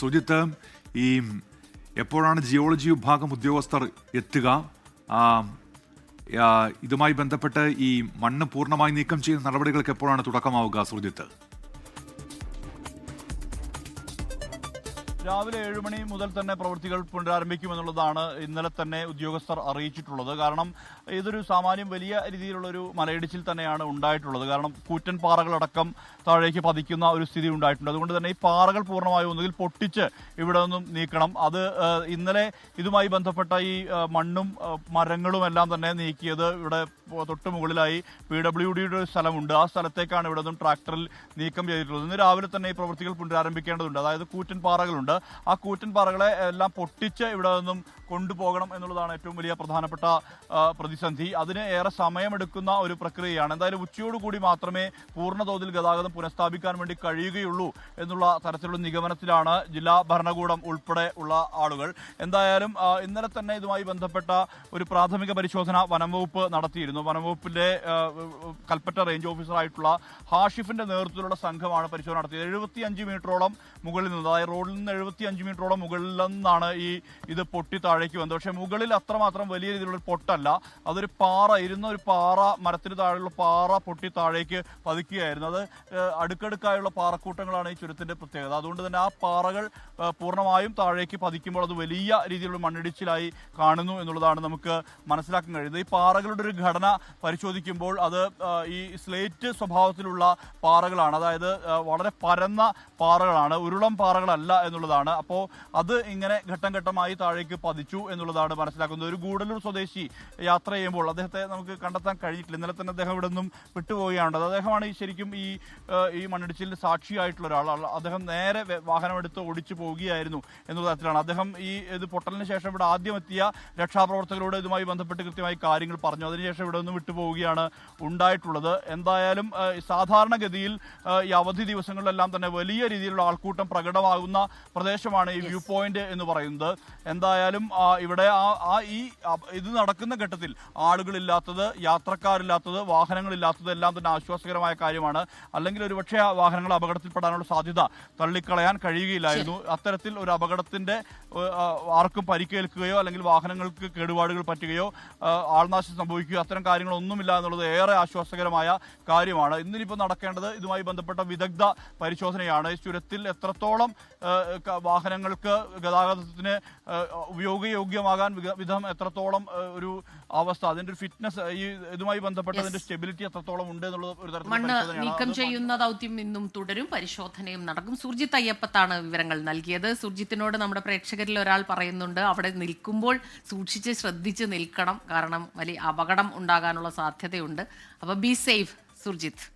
സുജിത്ത് ഈ എപ്പോഴാണ് ജിയോളജി വിഭാഗം ഉദ്യോഗസ്ഥർ എത്തുക? ഇതുമായി ബന്ധപ്പെട്ട് ഈ മണ്ണ് പൂർണമായി നീക്കം ചെയ്യുന്ന നടപടികൾക്ക് എപ്പോഴാണ് തുടക്കമാവുക സുജിത്ത്? രാവിലെ ഏഴ് മണി മുതൽ തന്നെ പ്രവൃത്തികൾ പുനരാരംഭിക്കുമെന്നുള്ളതാണ് ഇന്നലെ തന്നെ ഉദ്യോഗസ്ഥർ അറിയിച്ചിട്ടുള്ളത്. കാരണം ഇതൊരു സാമാന്യം വലിയ രീതിയിലുള്ള ഒരു മലയിടിച്ചിൽ തന്നെയാണ് ഉണ്ടായിട്ടുള്ളത്. കാരണം കൂറ്റൻ പാറകളടക്കം താഴേക്ക് പതിക്കുന്ന ഒരു സ്ഥിതി ഉണ്ടായിട്ടുണ്ട്. അതുകൊണ്ട് തന്നെ ഈ പാറകൾ പൂർണമായും ഒന്നുകിൽ പൊട്ടിച്ച് ഇവിടെ നിന്നും നീക്കണം. അത് ഇന്നലെ ഇതുമായി ബന്ധപ്പെട്ട ഈ മണ്ണും മരങ്ങളും എല്ലാം തന്നെ നീക്കിയത് ഇവിടെ തൊട്ട് മുകളിലായി പി ഡബ്ല്യു ഡിയുടെ ഒരു സ്ഥലമുണ്ട്. ആ സ്ഥലത്തേക്കാണ് ഇവിടെ നിന്നും ട്രാക്ടറിൽ നീക്കം ചെയ്തിട്ടുള്ളത്. ഇന്ന് രാവിലെ തന്നെ ഈ പ്രവൃത്തികൾ പുനരാരംഭിക്കേണ്ടതുണ്ട്. അതായത് കൂറ്റൻ പാറകളുണ്ട്. ആ കൂറ്റൻ പാറകളെ എല്ലാം പൊട്ടിച്ച് ഇവിടെ നിന്നും കൊണ്ടുപോകണം എന്നുള്ളതാണ് ഏറ്റവും വലിയ പ്രധാനപ്പെട്ട പ്രതിസന്ധി. അതിന് ഏറെ സമയമെടുക്കുന്ന ഒരു പ്രക്രിയയാണ്. എന്തായാലും ഉച്ചയോടുകൂടി മാത്രമേ പൂർണതോതിൽ ഗതാഗതം പുനഃസ്ഥാപിക്കാൻ വേണ്ടി കഴിയുകയുള്ളൂ എന്നുള്ള തരത്തിലുള്ള നിഗമനത്തിലാണ് ജില്ലാ ഭരണകൂടം ഉൾപ്പെടെ ഉള്ള ആളുകൾ. എന്തായാലും ഇന്നലെ തന്നെ ഇതുമായി ബന്ധപ്പെട്ട ഒരു പ്രാഥമിക പരിശോധന വനം വകുപ്പ് നടത്തിയിരുന്നു. വനംവകുപ്പിന്റെ കൽപ്പറ്റ റേഞ്ച് ഓഫീസറായിട്ടുള്ള ഹാഷിഫിന്റെ നേതൃത്വത്തിലുള്ള സംഘമാണ് പരിശോധന നടത്തിയത്. എഴുപത്തി അഞ്ച് മീറ്ററോളം മുകളിൽ നിന്ന് അതായത് റോഡിൽ നിന്ന് എഴുപത്തി അഞ്ച് മീറ്ററോളം മുകളിൽ നിന്നാണ് ഈ ഇത് പൊട്ടി താഴേക്ക് വന്നത് പക്ഷേ മുകളിൽ അത്രമാത്രം വലിയ രീതിയിലുള്ള പൊട്ടല്ല. അതൊരു പാറ ഇരുന്ന ഒരു പാറ മരത്തിന് താഴെയുള്ള പാറ പൊട്ടി താഴേക്ക് പതിക്കുകയായിരുന്നു അത് അടുക്കടുക്കായുള്ള പാറക്കൂട്ടങ്ങളാണ് ഈ ചുരത്തിന്റെ പ്രത്യേകത. അതുകൊണ്ട് തന്നെ ആ പാറകൾ പൂർണമായും താഴേക്ക് പതിക്കുമ്പോൾ അത് വലിയ രീതിയിലുള്ള മണ്ണിടിച്ചിലായി കാണുന്നു എന്നുള്ളതാണ് നമുക്ക് മനസ്സിലാക്കാൻ കഴിയുന്നത്. ഈ പാറകളുടെ ഒരു ഘടന പരിശോധിക്കുമ്പോൾ അത് ഈ സ്ലേറ്റ് സ്വഭാവത്തിലുള്ള പാറകളാണ്. അതായത് വളരെ പരന്ന പാറകളാണ്. ഉരുളം പാറകളല്ല എന്നുള്ളതാണ്. അപ്പോൾ അത് ഇങ്ങനെ ഘട്ടം ഘട്ടമായി താഴേക്ക് പതിച്ചു എന്നുള്ളതാണ് മനസ്സിലാക്കുന്നത്. ഒരു ഗൂഡല്ലൂർ സ്വദേശി യാത്ര ചെയ്യുമ്പോൾ അദ്ദേഹത്തെ നമുക്ക് കണ്ടെത്താൻ കഴിഞ്ഞിട്ടില്ല. ഇന്നലെ തന്നെ അദ്ദേഹം ഇവിടെ നിന്നും വിട്ടുപോവുകയാണ് അദ്ദേഹമാണ് ഈ ശരിക്കും ഈ ഈ മണ്ണിടിച്ചിൽ സാക്ഷിയായിട്ടുള്ള ഒരാൾ. അദ്ദേഹം നേരെ വാഹനമെടുത്ത് ഓടിച്ചു പോവുകയായിരുന്നു എന്നുള്ള തരത്തിലാണ്. അദ്ദേഹം ഈ ഇത് പൊട്ടലിന് ശേഷം ഇവിടെ ആദ്യം എത്തിയ രക്ഷാപ്രവർത്തകരോട് ഇതുമായി ബന്ധപ്പെട്ട് കൃത്യമായി കാര്യങ്ങൾ പറഞ്ഞു. അതിനുശേഷം ഇവിടെ നിന്ന് വിട്ടുപോവുകയാണ് ഉണ്ടായിട്ടുള്ളത്. എന്തായാലും സാധാരണഗതിയിൽ ഈ അവധി ദിവസങ്ങളിലെല്ലാം തന്നെ വലിയ രീതിയിലുള്ള ആൾക്കൂട്ടം പ്രകടമാകുന്ന പ്രദേശമാണ് ഈ വ്യൂ പോയിന്റ് എന്ന് പറയുന്നത്. എന്തായാലും ഇവിടെ ആ ആ ഈ ഇത് നടക്കുന്ന ഘട്ടത്തിൽ ആളുകളില്ലാത്തത് യാത്രക്കാരില്ലാത്തത് വാഹനങ്ങളില്ലാത്തത് എല്ലാം തന്നെ ആശ്വാസകരമായ കാര്യമാണ്. അല്ലെങ്കിൽ ഒരുപക്ഷെ ആ വാഹനങ്ങൾ അപകടത്തിൽപ്പെടാനുള്ള സാധ്യത തള്ളിക്കളയാൻ കഴിയുകയില്ലായിരുന്നു. അത്തരത്തിൽ ഒരു അപകടത്തിന്റെ ആർക്കും പരിക്കേൽക്കുകയോ അല്ലെങ്കിൽ വാഹനങ്ങൾക്ക് കേടുപാടുകൾ പറ്റുകയോ ആൾനാശം സംഭവിക്കുകയോ അത്തരം കാര്യങ്ങളൊന്നുമില്ല എന്നുള്ളത് ഏറെ ആശ്വാസകരമായ കാര്യമാണ്. ഇന്നിനിപ്പോൾ നടക്കേണ്ടത് ഇതുമായി ബന്ധപ്പെട്ട വിദഗ്ധ പരിശോധനയാണ്. ചുരത്തിൽ എത്രത്തോളം വാഹനങ്ങൾക്ക് ഗതാഗതത്തിന് ഏഹ്, ഉപയോഗയോഗ്യമാകാൻ വിധം എത്രത്തോളം ഒരു അവസ്ഥ അതിന്റെ ഒരു ഫിറ്റ്നസ് ഈ ഇതുമായി ബന്ധപ്പെട്ട അതിന്റെ സ്റ്റെബിലിറ്റി എത്രത്തോളം ഉണ്ട് എന്നുള്ള ഒരു പരിശോധനയാണ്. നീക്കം ചെയ്യുന്ന ദൗത്യം ഇന്നും തുടരും. പരിശോധനയും നടക്കും. സുർജിത്ത് അയ്യപ്പത്താണ് വിവരങ്ങൾ നൽകിയത്. സുർജിത്തിനോട് നമ്മുടെ പ്രേക്ഷകരിൽ ഒരാൾ പറയുന്നുണ്ട് അവിടെ നിൽക്കുമ്പോൾ സൂക്ഷിച്ച് ശ്രദ്ധിച്ച് നിൽക്കണം. കാരണം വലിയ അപകടം ഉണ്ടാകാനുള്ള സാധ്യതയുണ്ട്. അപ്പൊ ബി സേഫ് സുർജിത്ത്.